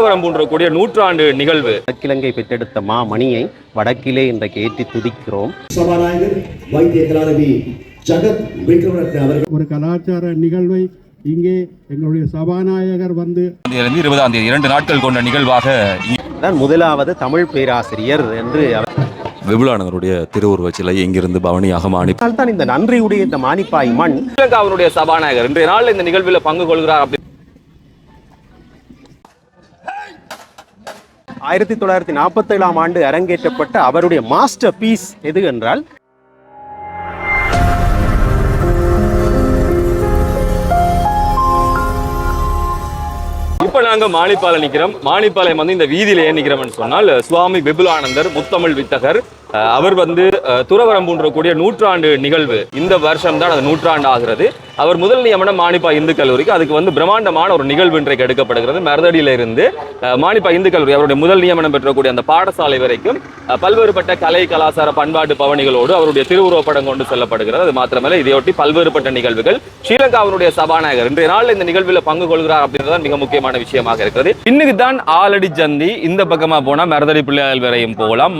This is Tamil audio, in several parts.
போன்றக்கூடிய நூற்றாண்டு நிகழ்வு. வடக்கிழங்கை பெற்றெடுத்த மா மணியை வடக்கிலே இன்றைக்கு ஏற்றி துதிக்கிறோம். ஒரு கலாச்சார நிகழ்வை இங்கே எங்களுடைய சபாநாயகர் வந்து இருபதாம் தேதி இரண்டு நாட்கள் கொண்ட நிகழ்வாக முதலாவது தமிழ் பேராசிரியர் என்று அவர் விபுலானந்தருடைய திருவுருவச் சிலை இங்கிருந்து பவனியாக மாணி தான் இந்த நன்றியுடைய இந்த மானிப்பாய் மண். ஸ்ரீலங்காவினுடைய சபாநாயகர் இன்றைய நாள் இந்த நிகழ்வில் பங்கு கொள்கிறார் ஆயிரத்தி தொள்ளாயிரத்தி நாற்பத்தி ஏழாம் ஆண்டு அரங்கேற்றப்பட்ட அவருடைய மாஸ்டர் பீஸ் எது என்றால் இப்போ நாங்கள் மாணிப்பால நிற்கிறோம் மாணிப்பாளையம் வந்து இந்த வீதியில் ஏன் நிற்கிறோம்னு சொன்னால் சுவாமி விபுலானந்தர் முத்தமிழ் வித்தகர் அவர் வந்து அஹ், துறவரம் நூற்றாண்டு நிகழ்வு. இந்த வருஷம் தான் அது நூற்றாண்டு ஆகிறது அவர் முதல் நியமனம் மாணிப்பா இந்து கல்லூரிக்கு. அதுக்கு வந்து பிரம்மாண்டமான ஒரு நிகழ்வு இன்றைக்கு எடுக்கப்படுகிறது. மருதடியில இருந்து மாணிப்பா இந்து கல்லூரி அவருடைய முதல் நியமனம் பெற்றக்கூடிய அந்த பாடசாலை வரைக்கும் பல்வேறுபட்ட கலை கலாச்சார பண்பாட்டு பவனிகளோடு அவருடைய திருவுருவப்படம் கொண்டு செல்லப்படுகிறது. அது மாத்திரமல்ல இதையொட்டி பல்வேறுபட்ட நிகழ்வுகள். ஸ்ரீலங்காவினுடைய சபாநாயகர். இன்றைய நாள் இந்த நிகழ்வில் பங்கு கொள்கிறார் அப்படின்றது மிக முக்கியமான விஷயமாக இருக்கிறது. இன்னைக்கு தான் ஆலடி சந்தி இந்த பக்கமா போனா மருதடி பிள்ளையால் வரையும் போகலாம்.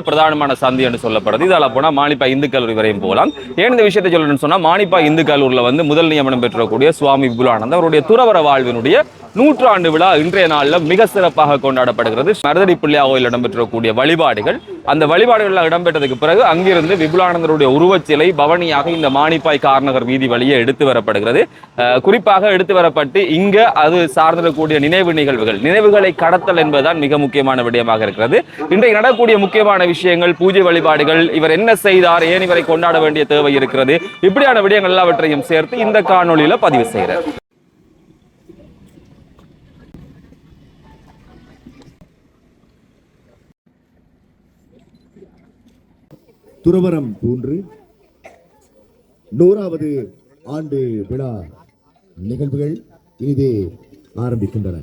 பிரதான பிரதானமான சந்தி என்று சொல்லப்படுது. இதால போனா மாணிப்பா இந்து கல்லூரி வரையும் போகலாம். ஏன் இந்த விஷயத்தை சொல்லணும்னு சொன்னா மாணிப்பா இந்து கல்லூரியில் வந்து முதல் நியமனம் பெற்றக்கூடிய சுவாமி விபுலானந்த் அவருடைய துறவர வாழ்வினுடைய நூற்றாண்டு விழா இன்றைய நாளில் மிக சிறப்பாக கொண்டாடப்படுகிறது. மருதடி பிள்ளையா கோயில் இடம்பெற்றக்கூடிய வழிபாடுகள் அந்த வழிபாடுகள்லாம் இடம்பெற்றதுக்கு பிறகு அங்கிருந்து விபுலானந்தருடைய உருவச்சிலை பவனியாக இந்த மாணிப்பாய் கார்நகர் வீதி வழியே எடுத்து வரப்படுகிறது. குறிப்பாக எடுத்து வரப்பட்டு இங்க அது சார்ந்திருக்கக்கூடிய நினைவு நிகழ்வுகள். நினைவுகளை கடத்தல் என்பதுதான் மிக முக்கியமான விடயமாக இருக்கிறது. இன்றைக்கு நடக்கக்கூடிய முக்கியமான விஷயங்கள் பூஜை வழிபாடுகள் இவர் என்ன செய்தார் ஏன் இவரை கொண்டாட வேண்டிய தேவை இருக்கிறது இப்படியான விடயங்கள் எல்லாவற்றையும் சேர்த்து இந்த காணொலியில் பதிவு செய்கிறார் துறவரம் தூன்று நூறாவது ஆண்டு விழா நிகழ்வுகள் இனிதே ஆரம்பிக்கின்றன.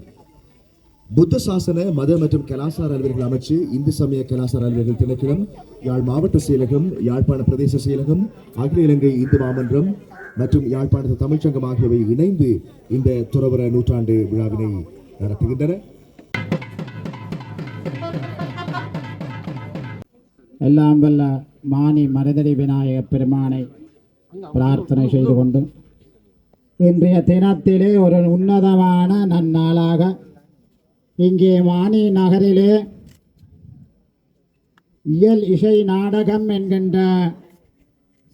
புத்த சாசன மத மற்றும் கலாசார அலுவலர்கள் அமைச்சு இந்து சமய கலாசார அலுவலர்கள் திணைக்களம் யாழ் மாவட்ட செயலகம் யாழ்ப்பாண பிரதேச செயலகம் அகில இலங்கை இந்து மாமன்றம் மற்றும் யாழ்ப்பாணத்து தமிழ்ச்சங்கம் ஆகியவை இணைந்து இந்த துறவர நூற்றாண்டு விழாவினை நடத்துகின்றன. எல்லாம் வல்ல மானி மருதடி விநாயக பெருமானை பிரார்த்தனை செய்து கொண்டு இன்றைய தினத்திலே ஒரு உன்னதமான நன்னாளாக இங்கே மானி நகரிலே இயல் இசை நாடகம் என்கின்ற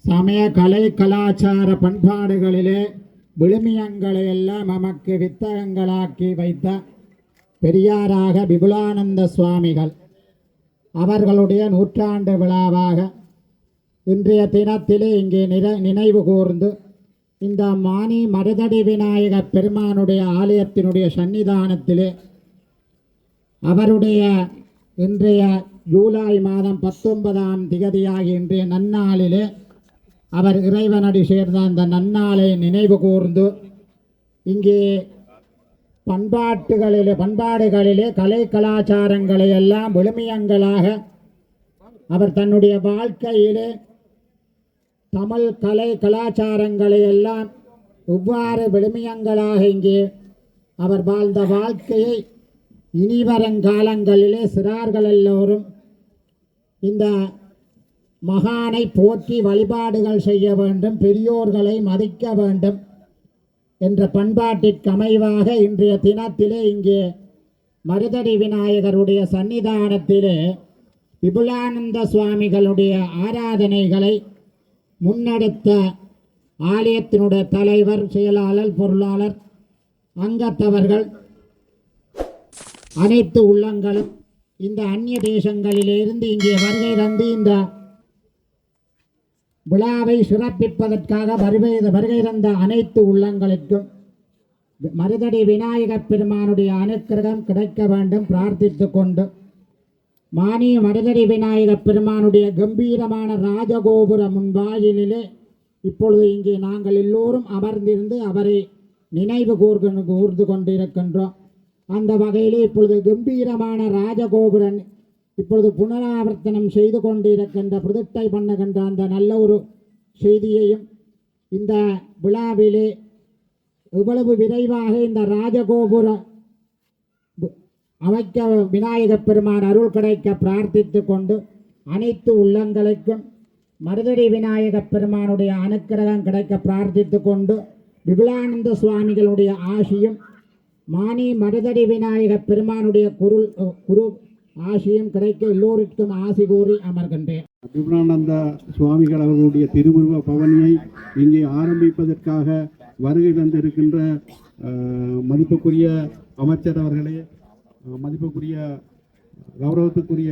சமய கலை கலாச்சார பண்பாடுகளிலே விழுமியங்களை எல்லாம் நமக்கு வித்தகங்களாக்கி வைத்த பெரியாராக விபுலானந்த சுவாமிகள் அவர்களுடைய நூற்றாண்டு விழாவாக இன்றைய தினத்திலே இங்கே நிற நினைவு கூர்ந்து இந்த மானி மருதடி விநாயக பெருமானுடைய ஆலயத்தினுடைய சன்னிதானத்திலே அவருடைய இன்றைய ஜூலை மாதம் பத்தொன்பதாம் திகதியாகிய இன்றைய நன்னாளிலே அவர் இறைவனடி சேர்ந்த அந்த நன்னாளை நினைவு கூர்ந்து இங்கே பண்பாட்டுகளிலே பண்பாடுகளிலே கலை கலாச்சாரங்களை எல்லாம் விழுமியங்களாக அவர் தன்னுடைய வாழ்க்கையிலே தமிழ் கலை கலாச்சாரங்களை எல்லாம் இவ்வாறு விழுமியங்களாக இங்கே அவர் வாழ்ந்த வாழ்க்கையை இனிவருங்காலங்களிலே சிறார்கள் எல்லோரும் இந்த மகானை போற்றி வழிபாடுகள் செய்ய வேண்டும் பெரியோர்களை மதிக்க வேண்டும். என்ற பண்பாட்டிற்கமைவாக இன்றைய தினத்திலே இங்கே மருதடி விநாயகருடைய சன்னிதானத்திலே விபுலானந்த சுவாமிகளுடைய ஆராதனைகளை முன்னெடுத்த ஆலயத்தினுடைய தலைவர் செயலாளர் பொருளாளர் அங்கத்தவர்கள் அனைத்து உள்ளங்களும் இந்த அந்நிய தேசங்களிலிருந்து இங்கே வருகை தந்து இந்த விழாவை சிறப்பிப்பதற்காக வருகை வருகை தந்த அனைத்து உள்ளங்களுக்கும் மருதடி விநாயகப் பெருமானுடைய அனுக்கிரகம் கிடைக்க வேண்டும் பிரார்த்தித்து கொண்டு மானிய மருதடி விநாயகப் பெருமானுடைய கம்பீரமான ராஜகோபுர முன்வாயிலே இப்பொழுது இங்கே நாங்கள் எல்லோரும் அமர்ந்திருந்து அவரை நினைவு கூர்ந்து கூர்ந்து கொண்டிருக்கின்றோம். அந்த வகையிலே இப்பொழுது கம்பீரமான ராஜகோபுரன் இப்பொழுது புனராவர்த்தனம் செய்து கொண்டிருக்கின்ற புதுட்டை பண்ணுகின்ற அந்த நல்ல ஒரு செய்தியையும் இந்த விழாவிலே இவ்வளவு விரைவாக இந்த ராஜகோபுர அமைக்க விநாயகப் பெருமான் அருள் கிடைக்க பிரார்த்தித்து கொண்டு அனைத்து உள்ளங்களுக்கும் மருதடி விநாயகப் பெருமானுடைய அனுக்கிரகம் கிடைக்க பிரார்த்தித்து கொண்டு விபுலானந்த சுவாமிகளுடைய ஆசியும் மானி மருதடி விநாயகப் பெருமானுடைய குருள் குரு ஆசியும் கிடைக்க எல்லோருக்கும் ஆசி கூறி அமர்கின்றேன். அபிமானந்த சுவாமிகள் அவர்களுடைய திருவுருவ பவனியை இங்கே ஆரம்பிப்பதற்காக வருகை தந்திருக்கின்ற மதிப்புக்குரிய அமைச்சர் அவர்களே மதிப்புக்குரிய கௌரவத்துக்குரிய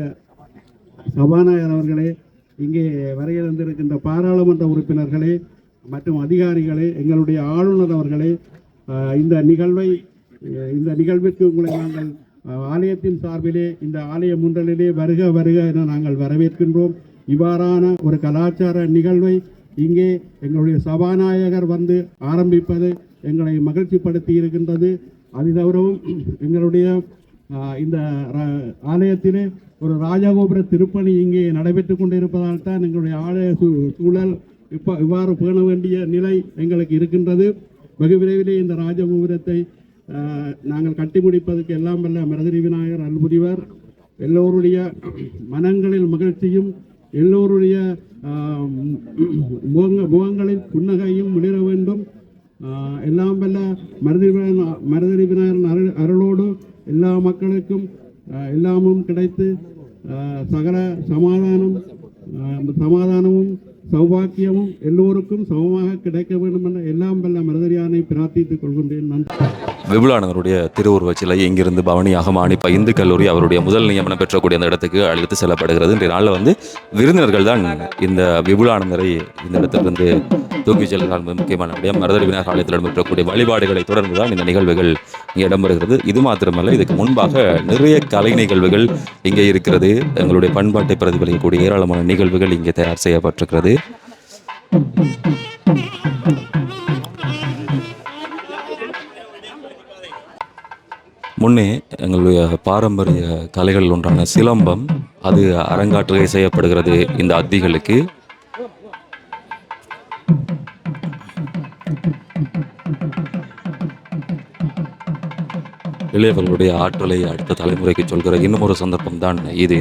சபாநாயகர் அவர்களே இங்கே வருகை தந்திருக்கின்ற பாராளுமன்ற உறுப்பினர்களே மற்றும் அதிகாரிகளே எங்களுடைய ஆளுநர் அவர்களே இந்த நிகழ்வை இந்த நிகழ்விற்கு உங்களை நாங்கள் ஆலயத்தின் சார்பிலே இந்த ஆலய முன்றலிலே வருக வருக என நாங்கள் வரவேற்கின்றோம். இவ்வாறான ஒரு கலாச்சார நிகழ்வை இங்கே எங்களுடைய சபாநாயகர் வந்து ஆரம்பிப்பது எங்களை மகிழ்ச்சிப்படுத்தி இருக்கின்றது. அது தவிரவும் எங்களுடைய இந்த ஆலயத்திலே ஒரு ராஜகோபுர திருப்பணி இங்கே நடைபெற்று கொண்டிருப்பதால் தான் எங்களுடைய ஆலய சூ- சூழல் இப்போ இவ்வாறு பேண வேண்டிய நிலை எங்களுக்கு இருக்கின்றது. வெகு விரைவிலே இந்த ராஜகோபுரத்தை நாங்கள் கட்டி முடிப்பதற்கு எல்லாம் வல்ல மரதரி விநாயகர் அல்புரிவர் எல்லோருடைய மனங்களில் மகிழ்ச்சியும் எல்லோருடைய ஆஹ், முகங்க முகங்களில் புன்னகையும் மிளிர வேண்டும். எல்லாம் வல்ல மருதி மருதடி விநாயகரின் அருள் அருளோடு எல்லா மக்களுக்கும் எல்லாமும் கிடைத்து சகல சமாதானம் சமாதானமும் சௌபாக்கியமும் எல்லோருக்கும் சமமாக கிடைக்க வேண்டும் என எல்லாம் வல்ல மருதரியானை பிரார்த்தித்துக் கொள்கின்றேன். நன்றி. விபுலானந்தருடைய திருவுருவச் சிலை இங்கிருந்து பவனியாக மாணிப்ப இந்து கல்லூரி அவருடைய முதல் நியமனம் பெற்றக்கூடிய அந்த இடத்துக்கு அழைத்து செல்லப்படுகிறது. இன்றைய நாளில் வந்து விருந்தினர்கள் தான் இந்த விபுலானந்தரை இந்த இடத்திலிருந்து தூக்கி செல்கிறார் முக்கியமான விடயம் மருதடி விநாயகர் ஆலயத்தில் இடம்பெற்றக்கூடிய வழிபாடுகளை தொடர்ந்து தான் இந்த நிகழ்வுகள் இங்கே இடம்பெறுகிறது. இது மாத்திரமல்ல இதுக்கு முன்பாக நிறைய கலை நிகழ்வுகள் இங்கே இருக்கிறது. எங்களுடைய பண்பாட்டை பிரதிபலிக்கக்கூடிய ஏராளமான நிகழ்வுகள் இங்கே தயார் செய்யப்பட்டிருக்கிறது. முன்னே எங்களுடைய பாரம்பரிய கலைகள் ஒன்றான சிலம்பம் அது அரங்காற்றுகை செய்யப்படுகிறது இந்த அத்திகளுக்கு. இளையவர்களுடைய ஆற்றலை அடுத்த தலைமுறைக்கு சொல்கிற இன்னும் ஒரு சந்தர்ப்பம் தான் இது.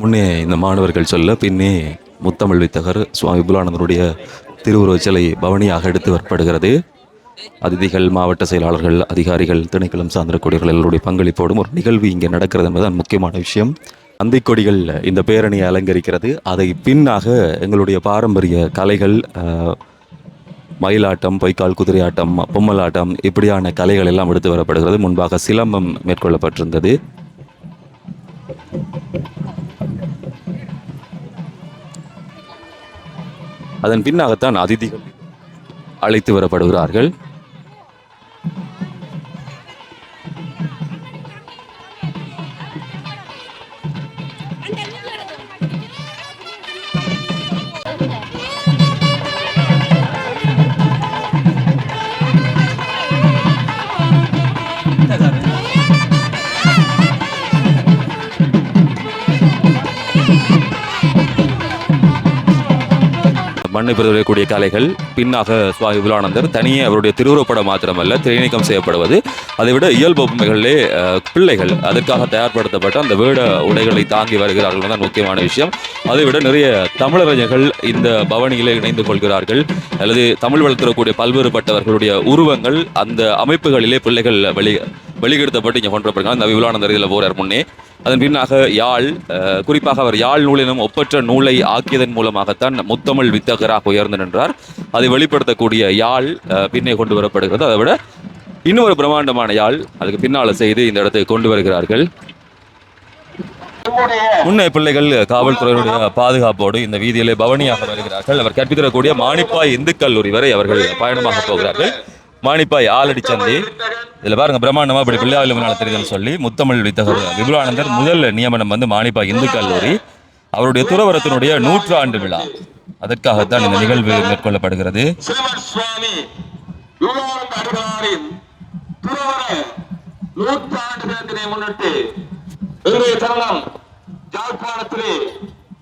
முன்னே இந்த மாணவர்கள் சொல்ல பின்னே முத்தமிழ் வித்தகர் சுவாமி புலானந்தருடைய திருவுருவச் சிலை பவனியாக எடுத்து வரப்படுகிறது. அதிதிகள் மாவட்ட செயலாளர்கள் அதிகாரிகள் திணைக்களம் சார்ந்திருக்கூடியவர்கள் எல்லோருடைய பங்களிப்போடும் ஒரு நிகழ்வு இங்கே நடக்கிறது என்பதுதான் முக்கியமான விஷயம். அந்தி கொடிகள் இந்த பேரணியை அலங்கரிக்கிறது. அதை பின்னாக எங்களுடைய பாரம்பரிய கலைகள் மயிலாட்டம் பொய்க்கால் குதிரையாட்டம் பொம்மலாட்டம் இப்படியான கலைகள் எல்லாம் எடுத்து வரப்படுகிறது. முன்பாக சிலம்பம் மேற்கொள்ளப்பட்டிருந்தது. அதன் பின்னாகத்தான் அதிதிகள் அழைத்து வரப்படுகிறார்கள். மண்ணை கலைகள். பின்னாக சுவாமி விபுலானந்தர் தனியே அவருடைய திருவுருவப்படம் மாத்திரமல்ல திரைநீக்கம் செய்யப்படுவது. அதைவிட இயல்பு பொம்மைகளிலே பிள்ளைகள் அதற்காக தயார்படுத்தப்பட்ட அந்த வேட உடைகளை தாங்கி வருகிறார்கள் தான் முக்கியமான விஷயம். அதைவிட நிறைய தமிழறிஞர்கள் இந்த பவனியிலே இணைந்து கொள்கிறார்கள். அல்லது தமிழ் வளர்த்தக்கூடிய பல்வேறுபட்டவர்களுடைய உருவங்கள் அந்த அமைப்புகளிலே பிள்ளைகள் வெளி வெளிப்படுத்தப்பட்டு இங்கே கொண்டு அந்த விபுலானந்தர் இதில் போகிறார் முன்னே. அதன் பின்னாக யாழ் அஹ், குறிப்பாக அவர் யாழ் நூலினும் ஒப்பற்ற நூலை ஆக்கியதன் மூலமாகத்தான் முத்தமிழ் வித்தகராக உயர்ந்து நின்றார். அதை வெளிப்படுத்தக்கூடிய யாழ் பின்னே கொண்டு வரப்படுகிறது. அதை விட இன்னொரு பிரம்மாண்டமான யாழ் அதுக்கு பின்னால செய்து இந்த இடத்துக்கு கொண்டு வருகிறார்கள். முன்னே பிள்ளைகள் காவல்துறையினுடைய பாதுகாப்போடு இந்த வீதியிலே பவனியாக வருகிறார்கள். அவர் கற்பித்தரக்கூடிய மானிப்பாய் இந்து கல்லூரி வரை அவர்கள் பயணமாக போகிறார்கள். மாணிப்பாய் ஆலடி சந்தி. இதுல பாருங்க பிரம்மாண்டமா இப்படி பிள்ளையாவில் முன்னாள் சொல்லி முத்தமிழ் வித்தகர் விபுலானந்தர் முதல் நியமனம் வந்து மாணிப்பாய் இந்து கல்லூரி. அவருடைய துறவரத்தினுடைய நூற்றாண்டு விழா. அதற்காகத்தான் இந்த நிகழ்வு மேற்கொள்ளப்படுகிறது. முன்னிட்டு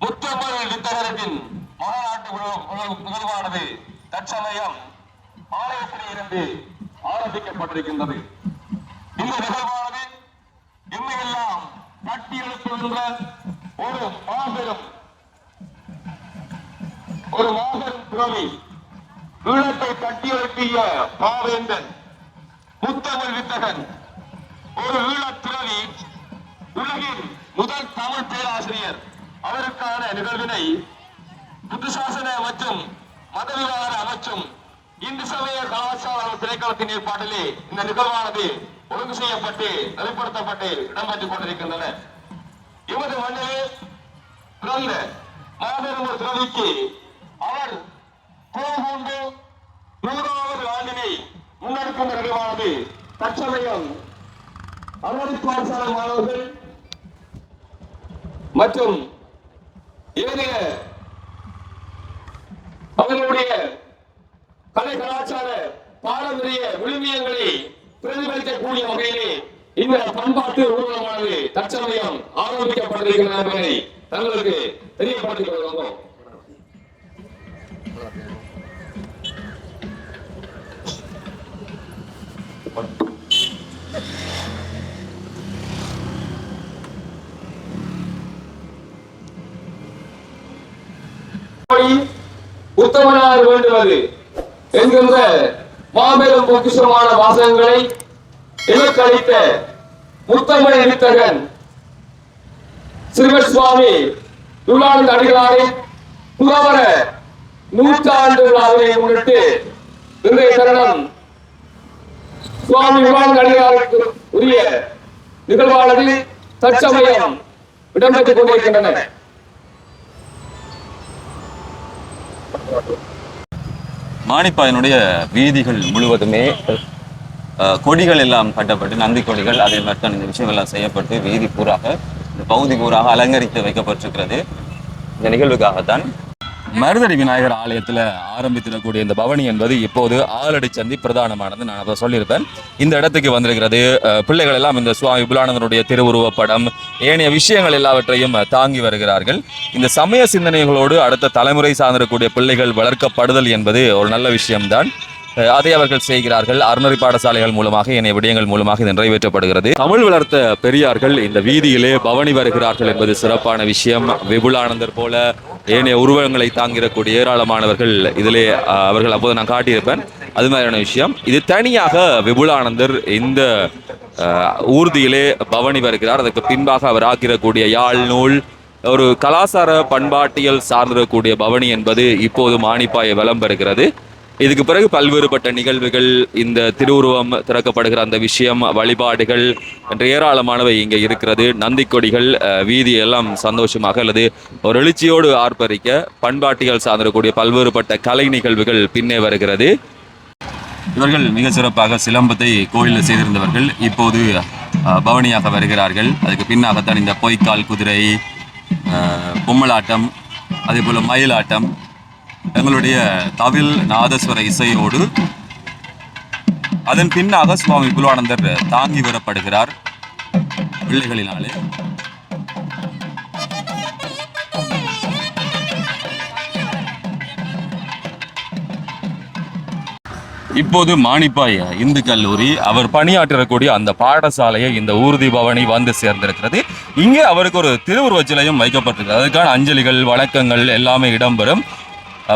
முத்தமிழ் வித்தகரத்தின் மாநாட்டு நிகழ்வானது தற்சமயம் ஆலயத்திலே இருந்து ஆரம்பிக்கப்பட்டிருக்கின்றது. இந்த நிகழ்வானது எம்மையெல்லாம் கட்டி எழுப்புகின்ற ஒரு மாபெரும் ஒரு மாபெரும் துறவி ஈழத்தை கட்டியெழுப்பிய பாவேந்தன் புத்தமிழ் வித்தகன் ஒரு ஈழத் துறவி உலகின் முதல் தமிழ் பேராசிரியர். அவருக்கான நிகழ்வினை புத்துசாசன மற்றும் மதவிவாத அமைச்சும் இந்து சமய கலாச்சார திரைக்களத்தின் ஏற்பாட்டிலே இந்த நிகழ்வானது ஒழுங்கு செய்யப்பட்டு நெறிப்படுத்தப்பட்டு இடம்பெற்றுக் கொண்டிருக்கின்றன. எமது மண்ணிலே பிறந்த மாபெரும் ஒரு துறவிக்கு அவர் கோபூண்டு நூறாவது ஆண்டினை முன்னெடுக்கும் நிகழ்வானது தற்சமயம் அறுபது பாடசாலை மாணவர்கள் மற்றும் ஏனைய அவர்களுடைய கலை கலாச்சார பாரம்பரிய விழுமியங்களை பிரதிபலிக்கக்கூடிய வகையிலே இந்த பண்பாட்டு ஊர்வலமானது தற்சமயம் ஆரம்பிக்கப்பட்டிருக்கிறது என்பதை தங்களுக்கு தெரியப்படுத்திக் கொள்கிறோம். உத்தமனார் வேண்டுவது என்கின்ற மாபெரும் பொக்கிஷமான வாசகங்களை இலக்களித்த முத்தமிழ் எழுத்தகன் சிறுவர் சுவாமி துலானந்த அடிகளாரின் புகவர நூற்றாண்டு விழாவை முன்னிட்டு இன்றைய தருணம் சுவாமி விவானந்த அடிகளாருக்கு உரிய நிகழ்வானது தற்சமயம் இடம்பெற்றுக் கொண்டிருக்கின்றன. மானிப்பாயினுடைய வீதிகள் முழுவதுமே கொடிகள் எல்லாம் கட்டப்பட்டு நந்தி கொடிகள் அதே மாதிரி தான் இந்த விஷயங்கள்லாம் செய்யப்பட்டு வீதி பூராக இந்த பகுதி பூராக அலங்கரித்து வைக்கப்பட்டிருக்கிறது. இந்த நிகழ்வுக்காகத்தான் மருதடி விநாயகர் ஆலயத்தில் ஆரம்பித்திடக்கூடிய இந்த பவனி என்பது இப்போது ஆலடி சந்தி பிரதானமானது. நான் அதை சொல்லியிருப்பேன். இந்த இடத்துக்கு வந்திருக்கிறது பிள்ளைகள் எல்லாம் இந்த சுவாமி விபுலானந்தனுடைய திருவுருவப்படம் ஏனைய விஷயங்கள் எல்லாவற்றையும் தாங்கி வருகிறார்கள். இந்த சமய சிந்தனைகளோடு அடுத்த தலைமுறை சார்ந்திருக்கக்கூடிய பிள்ளைகள் வளர்க்கப்படுதல் என்பது ஒரு நல்ல விஷயம்தான். அதை அவர்கள் செய்கிறார்கள். அறநெறி பாடசாலைகள் மூலமாக ஏனைய விடயங்கள் மூலமாக இது நிறைவேற்றப்படுகிறது. தமிழ் வளர்த்த பெரியார்கள் இந்த வீதியிலே பவனி வருகிறார்கள் என்பது சிறப்பான விஷயம். விபுலானந்தர் போல ஏனைய உருவங்களை தாங்கிடக்கூடிய ஏராளமானவர்கள் இதிலே அவர்கள் அப்போது நான் காட்டியிருப்பேன். அது மாதிரியான விஷயம். இது தனியாக விபுலானந்தர் இந்த ஊர்தியிலே பவனி வருகிறார். அதற்கு பின்பாக அவர் ஆக்கிடக்கூடிய யாழ் நூல் ஒரு கலாசார பண்பாட்டியல் சார்ந்திருக்கக்கூடிய பவனி என்பது இப்போது மானிப்பாயை வலம் பெறுகிறது. இதுக்கு பிறகு பல்வேறுபட்ட நிகழ்வுகள் இந்த திருவுருவம் திறக்கப்படுகிற அந்த விஷயம் வழிபாடுகள் என்று ஏராளமானவை இங்கே இருக்கிறது. நந்திக்கொடிகள் கொடிகள் வீதி எல்லாம் சந்தோஷமாக அல்லது ஒரு எழுச்சியோடு ஆர்ப்பரிக்க பண்பாட்டிகள் சார்ந்திருக்கக்கூடிய பல்வேறுபட்ட கலை நிகழ்வுகள் பின்னே வருகிறது. இவர்கள் மிக சிறப்பாக சிலம்பத்தை கோயிலில் செய்திருந்தவர்கள் இப்போது பவனியாக வருகிறார்கள். அதுக்கு பின்னாகத்தான் இந்த பொய்க்கால் குதிரை பொம்மலாட்டம் அதே போல் மயிலாட்டம் எங்களுடைய தவில் நாதஸ்வர இசையோடு அதன் பின்னாக சுவாமி குருவானந்தர் தாங்கி வரப்படுகிறார் பிள்ளைகளினாலே. இப்போது மாணிப்பாய் இந்து கல்லூரி அவர் பணியாற்றக்கூடிய அந்த பாடசாலையை இந்த ஊர்தி பவனி வந்து சேர்ந்திருக்கிறது. இங்கே அவருக்கு ஒரு திருவுருவச்சிலையும் வைக்கப்பட்டிருக்கிறது. அதுக்கான அஞ்சலிகள் வழக்கங்கள் எல்லாமே இடம்பெறும்.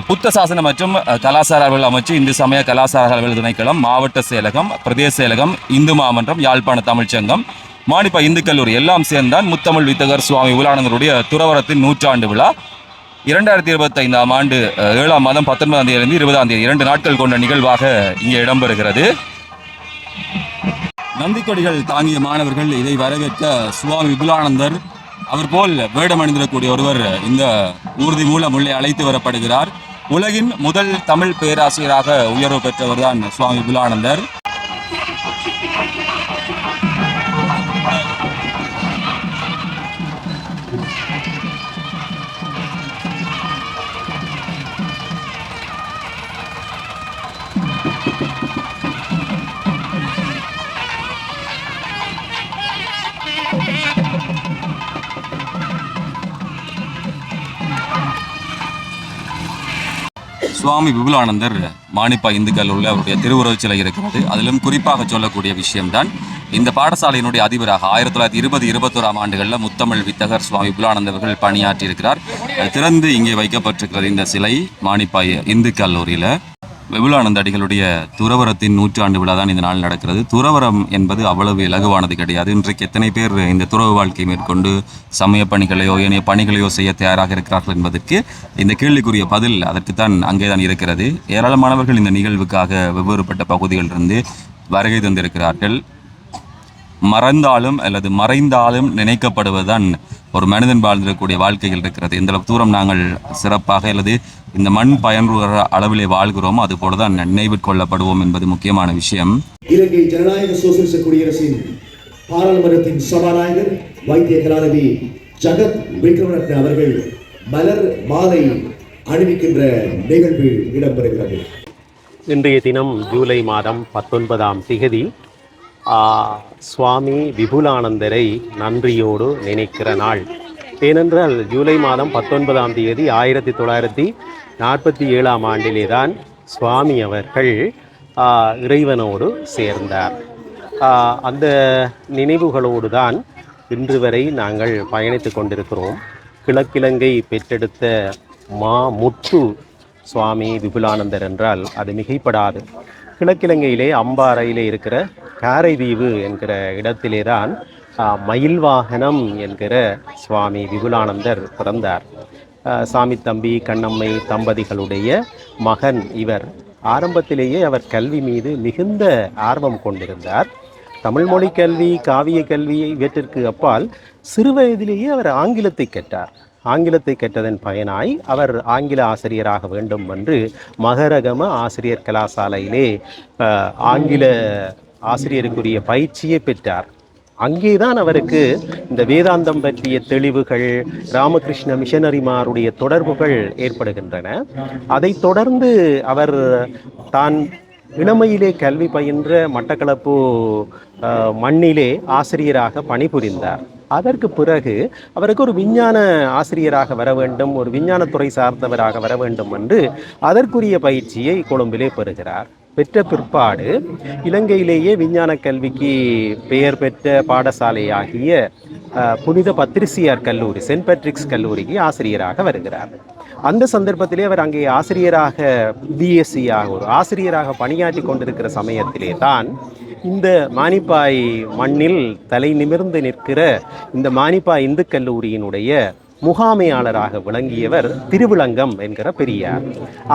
புத்த சாசனம் மற்றும் அஹ், கலாசார அலுவல் அமைச்சு இந்து சமய கலாசார அலுவல் திணைக்களம் மாவட்ட செயலகம் பிரதேச செயலகம் இந்து மாமன்றம் யாழ்ப்பாண தமிழ்ச்சங்கம் மாணிப்பா இந்து கல்லூரி எல்லாம் சேர்ந்தான் முத்தமிழ் வித்தகர் சுவாமி உலானந்தருடைய துறவரத்தின் நூற்றாண்டு விழா. இரண்டாயிரத்தி இருபத்தைந்தாம் ஆண்டு அஹ், ஏழாம் மாதம் பத்தொன்பதாம் தேதியிலிருந்து இருபதாம் தேதி இரண்டு நாட்கள் கொண்ட நிகழ்வாக இங்கே இடம்பெறுகிறது. நந்திக்கொடிகள் தாங்கிய மாணவர்கள் இதை வரவேற்க சுவாமி விபுலானந்தர் அவர் போல் வேடமணிந்திடக்கூடிய ஒருவர் இந்த ஊர்தி மூலம் உள்ளே அழைத்து வரப்படுகிறார். உலகின் முதல் தமிழ் பேராசிரியராக உயர்வு பெற்றவர்தான் சுவாமி விபுலானந்தர் சுவாமி விபுலானந்தர் மாணிப்பா இந்து கல்லூரியில் அவருடைய திருவுறவு சிலை இருக்கிறது. அதிலும் குறிப்பாக சொல்லக்கூடிய விஷயம்தான் இந்த பாடசாலையினுடைய அதிபராக ஆயிரத்தி தொள்ளாயிரத்தி இருபது இருபத்தோராம் ஆண்டுகளில் முத்தமிழ் வித்தகர் சுவாமி விபுலானந்தர் பணியாற்றியிருக்கிறார். திறந்து இங்கே வைக்கப்பட்டிருக்கிறது இந்த சிலை மாணிப்பாய் இந்து கல்லூரியில். வெபுலானந்த அடிகளுடைய துறவரத்தின் நூற்றாண்டு விழா தான் இந்த நாள் நடக்கிறது. துறவரம் என்பது அவ்வளவு இலகுவானது கிடையாது. இன்றைக்கு எத்தனை பேர் இந்த துறவு வாழ்க்கை மேற்கொண்டு சமய பணிகளையோ ஏனைய பணிகளையோ செய்ய தயாராக இருக்கிறார்கள் என்பதற்கு இந்த கேள்விக்குரிய பதில் அதற்குத்தான் அங்கே தான் இருக்கிறது. ஏராளமானவர்கள் இந்த நிகழ்வுக்காக வெவ்வேறுபட்ட பகுதிகளிலிருந்து வருகை தந்திருக்கிறார்கள். மறந்தாலும் அல்லது மறைந்தாலும் நினைக்கப்படுவதுதான் ஒரு மனிதன் வாழ்ந்திருக்கக்கூடிய வாழ்க்கையில் இருக்கிறது. எந்த தூரம் நாங்கள் சிறப்பாக அல்லது இந்த மண் பயன்படுகிற அளவிலே வாழ்கிறோமோ அது போலதான் நினைவு கொள்ளப்படுவோம் என்பது முக்கியமான விஷயம். இலங்கை ஜனநாயக சோசியலிச குடியரசின் பாராளுமன்றத்தின் சபாநாயகர் வைத்திய கலாநிதி ஜகத் விக்ரமரத்ன அவர்கள் மலர் மாலை அணிவிக்கின்ற நிகழ்வு இடம்பெறுகிறது. இன்றைய தினம் ஜூலை மாதம் பத்தொன்பதாம் திகதி சுவாமி விபுலானந்தரை நன்றியோடு நினைக்கிற நாள். ஏனென்றால் ஜூலை மாதம் பத்தொன்பதாம் தேதி ஆயிரத்தி தொள்ளாயிரத்தி நாற்பத்தி ஏழாம் ஆண்டிலே தான் சுவாமி அவர்கள் இறைவனோடு சேர்ந்தார். அந்த நினைவுகளோடு தான் இன்று வரை நாங்கள் பயணித்து கொண்டிருக்கிறோம். கிழக்கிழங்கை பெற்றெடுத்த மா முத்து சுவாமி விபுலானந்தர் என்றால் அது மிகைப்படாது. கிழக்கிழங்கையிலே அம்பாறையிலே இருக்கிற காரைதீவு என்கிற இடத்திலே தான் மயில் வாகனம் என்கிற சுவாமி விபுலானந்தர் பிறந்தார். சாமி தம்பி கண்ணம்மை தம்பதிகளுடைய மகன் இவர். ஆரம்பத்திலேயே அவர் கல்வி மீது மிகுந்த ஆர்வம் கொண்டிருந்தார். தமிழ் மொழி கல்வி காவிய கல்வி இவற்றிற்கு அப்பால் சிறுவயதிலேயே அவர் ஆங்கிலத்தை கற்றார். ஆங்கிலத்தை கற்றதன் பயனாய் அவர் ஆங்கில ஆசிரியராக வேண்டும் என்று மகரகம ஆசிரியர் கலாசாலையிலே ஆங்கில ஆசிரியருக்குரிய பயிற்சியை பெற்றார். அங்கேதான் அவருக்கு இந்த வேதாந்தம் பற்றிய தெளிவுகள் ராமகிருஷ்ண மிஷனரிமாருடைய தொடர்புகள் ஏற்படுகின்றன. அதைத் தொடர்ந்து அவர் தான் இளமையிலே கல்வி பயின்ற மட்டக்களப்பு மண்ணிலே ஆசிரியராக பணிபுரிந்தார். அதற்கு பிறகு அவருக்கு ஒரு விஞ்ஞான ஆசிரியராக வர வேண்டும் ஒரு விஞ்ஞானத்துறை சார்ந்தவராக வர வேண்டும் என்று அதற்குரிய பயிற்சியை கொழும்பிலே பெறுகிறார். பெற்ற பிற்பாடு இலங்கையிலேயே விஞ்ஞான கல்விக்கு பெயர் பெற்ற பாடசாலையாகிய புனித பத்திரிசியார் கல்லூரி சென்ட் பேட்ரிக்ஸ் கல்லூரிக்கு ஆசிரியராக வருகிறார். அந்த சந்தர்ப்பத்திலே அவர் அங்கே ஆசிரியராக பிஎஸ்சியாக ஒரு ஆசிரியராக பணியாற்றி கொண்டிருக்கிற சமயத்திலே தான் இந்த மானிப்பாய் மண்ணில் தலை நிமிர்ந்து நிற்கிற இந்த மானிப்பாய் இந்து கல்லூரியினுடைய முகாமையாளராக விளங்கியவர் திருவிளங்கம் என்கிற பெரியார்.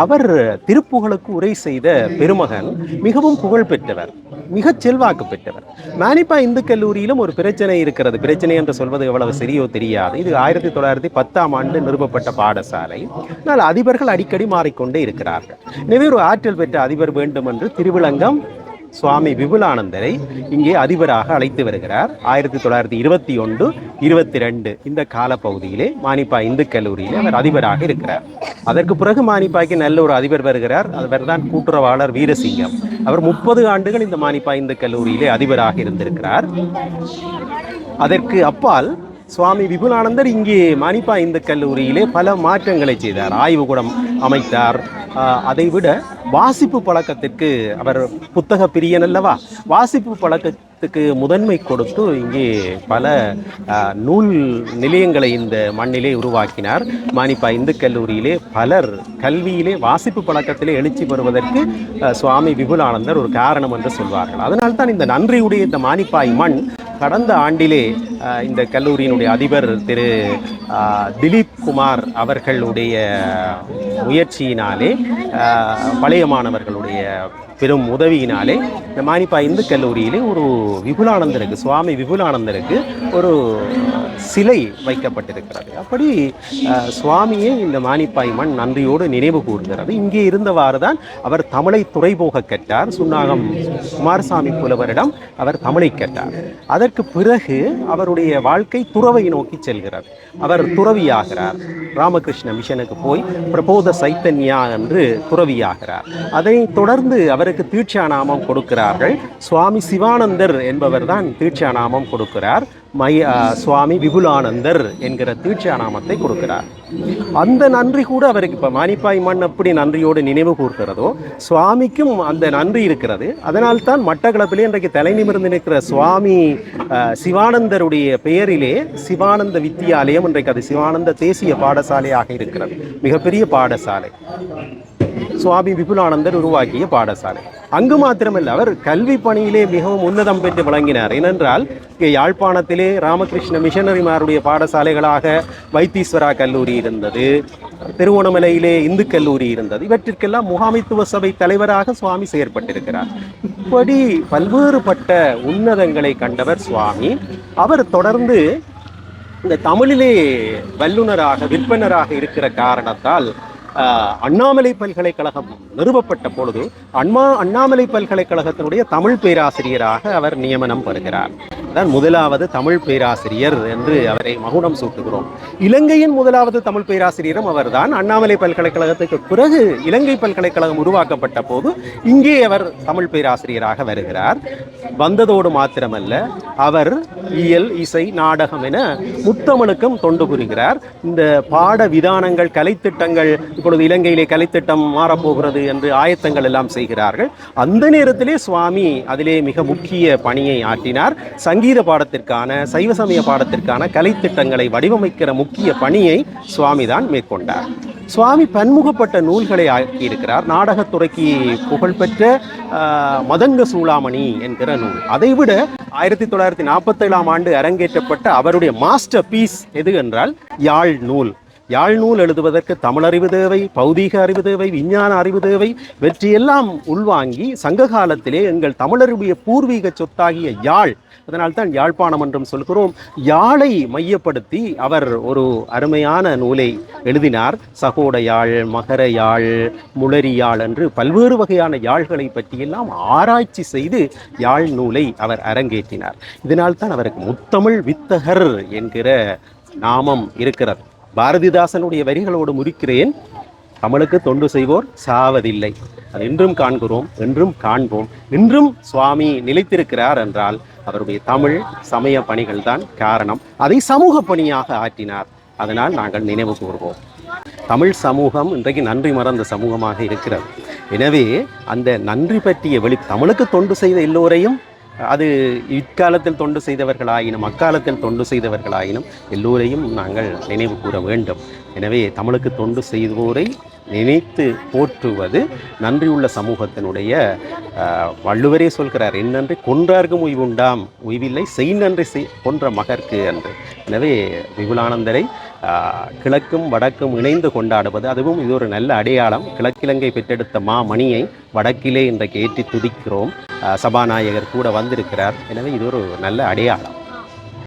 அவர் திருப்புகழுக்கு உரை செய்த பெருமகன் மிகவும் புகழ் பெற்றவர் மிக செல்வாக்கு பெற்றவர். மானிப்பா இந்து கல்லூரியிலும் ஒரு பிரச்சனை இருக்கிறது. பிரச்சனை என்று சொல்வது எவ்வளவு சரியோ தெரியாது. இது ஆயிரத்தி தொள்ளாயிரத்தி பத்தாம் ஆண்டு நிறுவப்பட்ட பாடசாலை. ஆனால் அதிபர்கள் அடிக்கடி மாறிக்கொண்டே இருக்கிறார்கள். எனவே ஒரு ஆற்றல் பெற்ற அதிபர் வேண்டும் என்று திருவிளங்கம் சுவாமி விபுலானந்தரை இங்கே அதிபராக அழைத்து வருகிறார். ஆயிரத்தி தொள்ளாயிரத்தி இருபத்தி ஒன்று இருபத்தி ரெண்டு இந்த காலப்பகுதியிலே மானிப்பா இந்து கல்லூரியிலே அவர் அதிபராக இருக்கிறார். அதற்கு பிறகு மானிப்பாய்க்கு நல்ல ஒரு அதிபர் வருகிறார். அவர் தான் கூட்டுறவாளர் வீரசிங்கம். அவர் முப்பது ஆண்டுகள் இந்த மானிப்பா இந்து கல்லூரியிலே அதிபராக இருந்திருக்கிறார். அதற்கு அப்பால் சுவாமி விபுலானந்தர் இங்கே மணிப்பா இந்து கல்லூரியிலே பல மாற்றங்களை செய்தார் ஆய்வுக்கூடம் அமைத்தார். ஆஹ், அதைவிட வாசிப்பு பழக்கத்திற்கு அவர் புத்தக பிரியன் அல்லவா? வாசிப்பு பழக்கத்துக்கு முதன்மை கொடுத்து இங்கே பல நூல் நிலையங்களை இந்த மண்ணிலே உருவாக்கினார். மானிப்பா இந்து கல்லூரியிலே பலர் கல்வியிலே வாசிப்பு பழக்கத்திலே எழுச்சி பெறுவதற்கு சுவாமி விபுலானந்தர் ஒரு காரணம் என்று சொல்வார்கள். அதனால்தான் இந்த நன்றியுடைய இந்த மானிப்பாய் மண் கடந்த ஆண்டிலே இந்த கல்லூரியினுடைய அதிபர் திரு திலீப் குமார் அவர்களுடைய முயற்சியினாலே பழைய மாணவர்களுடைய பெரும் உதவியினாலே இந்த மானிப்பா இந்து கல்லூரியிலே ஒரு விபுலானந்தருக்கு சுவாமி விபுலானந்தருக்கு ஒரு சிலை வைக்கப்பட்டிருக்கிறது. அப்படி சுவாமியே சுவாமியை இந்த மானிப்பாய் மண் நன்றியோடு நினைவு கூறுகிறது இங்கே இருந்தவாறு தான் அவர் தமிழை துறைபோக கற்றார் சுன்னாகம் குமாரசாமி புலவரிடம் அவர் தமிழை கற்றார் அதற்கு பிறகு அவருடைய வாழ்க்கை துறவை நோக்கி செல்கிறார் அவர் துறவியாகிறார். ராமகிருஷ்ண மிஷனுக்கு போய் பிரபோத சைத்தன்யா என்று துறவியாகிறார். அதை தொடர்ந்து அவர் அவருக்கு தீட்சா நாமம் கொடுக்கிறார்கள். சுவாமி சிவானந்தர் என்பவர் தான் தீட்சா நாமம் கொடுக்கிறார் மை சுவாமி விபுலானந்தர் என்கிற தீட்சா நாமத்தை கொடுக்கிறார். அந்த நன்றி கூட அவருக்கு இப்போ மானிப்பாய் மண் எப்படி நன்றியோடு நினைவு கூர்கிறதோ சுவாமிக்கும் அந்த நன்றி இருக்கிறது. அதனால் தான் மட்டக்களப்பிலே இன்றைக்கு தலை நிமிர்ந்து நிற்கிற சுவாமி சிவானந்தருடைய பெயரிலே சிவானந்த வித்தியாலயம் இன்றைக்கு அது சிவானந்த தேசிய பாடசாலையாக இருக்கிறது. மிகப்பெரிய பாடசாலை. சுவாமி விபுலானந்தர் உருவாக்கிய பாடசாலை. அங்கு மாத்திரமல்ல அவர் கல்வி பணியிலே மிகவும் உன்னதம் பெற்று விளங்கினார். ஏனென்றால் யாழ்ப்பாணத்திலே ராமகிருஷ்ண மிஷனரிமாருடைய பாடசாலைகளாக வைத்தீஸ்வரா கல்லூரி இருந்தது திருவோணமலையிலே இந்து கல்லூரி இருந்தது. இவற்றிற்கெல்லாம் முகாமைத்துவ சபை தலைவராக சுவாமி செயற்பட்டிருக்கிறார். இப்படி பல்வேறுபட்ட உன்னதங்களை கண்டவர் சுவாமி. அவர் தொடர்ந்து இந்த தமிழிலே வல்லுனராக விற்பனராக இருக்கிற காரணத்தால் அண்ணாமலை பல்கலைக்கழகம் நிறுவப்பட்ட பொழுது அண்ணா அண்ணாமலை பல்கலைக்கழகத்தினுடைய தமிழ் பேராசிரியராக அவர் நியமனம் பெறுகிறார். அதான் முதலாவது தமிழ் பேராசிரியர் என்று அவரை மகுடம் சூட்டுகிறோம். இலங்கையின் முதலாவது தமிழ் பேராசிரியரும் அவர்தான். அண்ணாமலை பல்கலைக்கழகத்துக்கு பிறகு இலங்கை பல்கலைக்கழகம் உருவாக்கப்பட்ட போது இங்கே அவர் தமிழ் பேராசிரியராக வருகிறார். வந்ததோடு மாத்திரமல்ல அவர் இயல் இசை நாடகம் என முத்தமிழுக்கும் தொண்டு புரிகிறார். இந்த பாட விதானங்கள் கலைத்திட்டங்கள் இப்பொழுது இலங்கையிலே கலைத்திட்டம் மாறப்போகிறது என்று ஆயத்தங்கள் எல்லாம் செய்கிறார்கள். அந்த நேரத்திலே சுவாமி அதிலே மிக முக்கிய பணியை ஆற்றினார். சங்கீத பாடத்திற்கான சைவ சமய பாடத்திற்கான கலைத்திட்டங்களை வடிவமைக்கிற முக்கிய பணியை சுவாமி தான் மேற்கொண்டார். சுவாமி பன்முகப்பட்ட நூல்களை ஆக்கியிருக்கிறார். நாடகத்துறைக்கு புகழ்பெற்ற மதங்க சூளாமணி என்கிற நூல். அதைவிட ஆயிரத்தி தொள்ளாயிரத்தி நாற்பத்தேழாம் ஆண்டு அரங்கேற்றப்பட்ட அவருடைய மாஸ்டர் பீஸ் எது என்றால் யாழ் நூல். யாழ் நூல் எழுதுவதற்கு தமிழறிவு தேவை பௌதீக அறிவு தேவை விஞ்ஞான அறிவு தேவை. இவற்றையெல்லாம் உள்வாங்கி சங்க காலத்திலே எங்கள் தமிழருடைய பூர்வீக சொத்தாகிய யாழ் அதனால்தான் யாழ்ப்பாணம் என்றும் சொல்கிறோம் யாழை மையப்படுத்தி அவர் ஒரு அருமையான நூலை எழுதினார். சகோட யாழ் மகர யாழ் முளரி யாழ் என்று பல்வேறு வகையான யாழ்களை பற்றியெல்லாம் ஆராய்ச்சி செய்து யாழ் நூலை அவர் அரங்கேற்றினார். இதனால்தான் அவருக்கு முத்தமிழ் வித்தகர் என்கிற நாமம் இருக்கிறது. பாரதிதாசனுடைய வரிகளோடு முடிக்கிறேன் தமிழுக்கு தொண்டு செய்வோர் சாவதில்லை. அது இன்றும் காண்கிறோம் என்றும் காண்போம். இன்றும் சுவாமி நிலைத்திருக்கிறார் என்றால் அவருடைய தமிழ் சமய பணிகள் தான் காரணம். அதை சமூக பணியாக ஆற்றினார். அதனால் நாங்கள் நினைவு கூறுவோம் தமிழ் சமூகம் இன்றைக்கு நன்றி மறந்த சமூகமாக இருக்கிறது. எனவே அந்த நன்றி பற்றிய வெளி தமிழுக்கு தொண்டு செய்த எல்லோரையும் அது இக்காலத்தில் தொண்டு செய்தவர்களாயினும் அக்காலத்தில் தொண்டு செய்தவர்களாயினும் எல்லோரையும் நாங்கள் நினைவு கூற வேண்டும். எனவே தமிழுக்கு தொண்டு செய்வோரை நினைத்து போற்றுவது நன்றியுள்ள சமூகத்தினுடைய வள்ளுவரே சொல்கிறார் என்னன்று கொன்றார்க்கும் உய்வுண்டாம் உய்வில்லை செய் நன்றி செய் கொன்ற மகர்க்கு என்று. எனவே விபுலானந்தரை கிழக்கும் வடக்கும் இணைந்து கொண்டாடுவது அதுவும் இது ஒரு நல்ல அடையாளம். கிழக்கிழங்கை பெற்றெடுத்த மா மணியை வடக்கிலே இன்றைக்கு ஏற்றி துதிக்கிறோம். சபாநாயகர் கூட வந்திருக்கிறார். எனவே இது ஒரு நல்ல அடையாளம்.